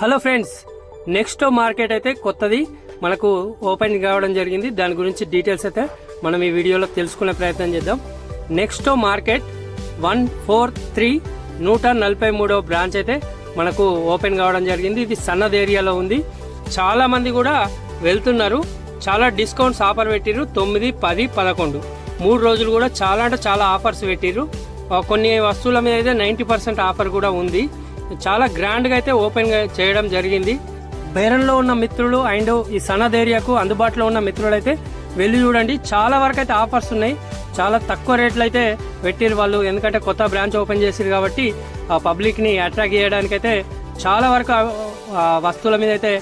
Hello friends next market అయితే కొత్తది. మనకు ఓపెన్ కావడం జరిగింది. దాని గురించి డీటెయిల్స్ అయితే మనం ఈ వీడియోలో తెలుసుకునే ప్రయత్నం చేద్దాం. Next market one four three నూట నలభై మూడో బ్రాంచ్ అయితే మనకు ఓపెన్ కావడం జరిగింది. ఇది సన్నద్ ఏరియాలో ఉంది. చాలా మంది కూడా వెళ్తున్నారు. చాలా డిస్కౌంట్స్ ఆఫర్ పెట్టిరు తొమ్మిది పది పదకొండు. మూడు రోజులు కూడా చాలా అంటే చాలా ఆఫర్స్ పెట్టిరు కొన్ని వస్తువుల మీద అయితే నైంటీ పర్సెంట్ ఆఫర్ కూడా ఉంది. చాలా గ్రాండ్గా అయితే ఓపెన్గా చేయడం జరిగింది. బైరన్లో ఉన్న మిత్రులు అండ్ ఈ సనద్ ఏరియాకు అందుబాటులో ఉన్న మిత్రులు అయితే వెళ్ళి చూడండి. చాలా వరకు అయితే ఆఫర్స్ ఉన్నాయి. చాలా తక్కువ రేట్లు అయితే పెట్టిరు వాళ్ళు. ఎందుకంటే కొత్త బ్రాంచ్ ఓపెన్ చేసిరు కాబట్టి ఆ పబ్లిక్ని అట్రాక్ట్ చేయడానికైతే చాలా వరకు వస్తువుల మీద అయితే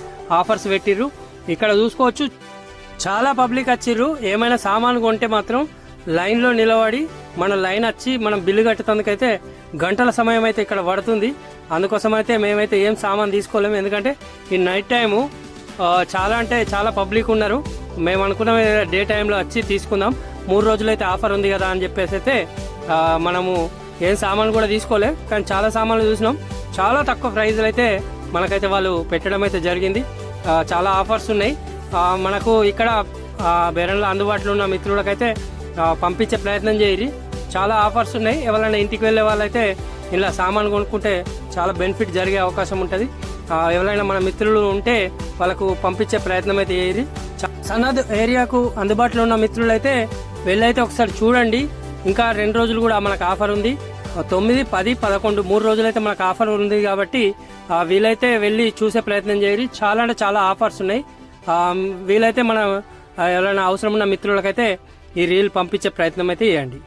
ఆఫర్స్ పెట్టిర్రు ఇక్కడ చూసుకోవచ్చు. చాలా పబ్లిక్ వచ్చిర్రు. ఏమైనా సామాను కొంటే మాత్రం లైన్లో నిలబడి మన లైన్ వచ్చి మనం బిల్లు కట్టేందుకైతే గంటల సమయం అయితే ఇక్కడ పడుతుంది. అందుకోసం అయితే మేమైతే ఏం సామాన్ తీసుకోలేము. ఎందుకంటే ఈ నైట్ టైము చాలా అంటే చాలా పబ్లిక్ ఉన్నారు. మేము అనుకున్నాం డే టైంలో వచ్చి తీసుకుందాం. మూడు రోజులైతే ఆఫర్ ఉంది కదా అని చెప్పేసి అయితే మనము ఏం సామాన్ కూడా తీసుకోలే. కానీ చాలా సామాన్లు చూసినాం. చాలా తక్కువ ప్రైజ్లు అయితే మనకైతే వాళ్ళు పెట్టడం అయితే జరిగింది. చాలా ఆఫర్స్ ఉన్నాయి. మనకు ఇక్కడ బెరన్లో అందుబాటులో ఉన్న మిత్రులకైతే పంపించే ప్రయత్నం చేయరి. చాలా ఆఫర్స్ ఉన్నాయి. ఎవరైనా ఇంటికి వెళ్ళే వాళ్ళైతే ఇలా సామాన్ కొనుక్కుంటే చాలా బెనిఫిట్ జరిగే అవకాశం ఉంటుంది. ఎవరైనా మన మిత్రులు ఉంటే వాళ్ళకు పంపించే ప్రయత్నం అయితే చేయరి. చ- సన్నద్ ఏరియాకు అందుబాటులో ఉన్న మిత్రులైతే వెళ్ళైతే ఒకసారి చూడండి. ఇంకా రెండు రోజులు కూడా మనకు ఆఫర్ ఉంది. తొమ్మిది పది పదకొండు మూడు రోజులైతే మనకు ఆఫర్ ఉంది కాబట్టి వీలైతే వెళ్ళి చూసే ప్రయత్నం చేయరు. చాలా అంటే చాలా ఆఫర్స్ ఉన్నాయి. వీలైతే మన ఎవరైనా అవసరం ఉన్న మిత్రులకైతే ఈ రీల్ పంపించే ప్రయత్నం అయితే చేయండి.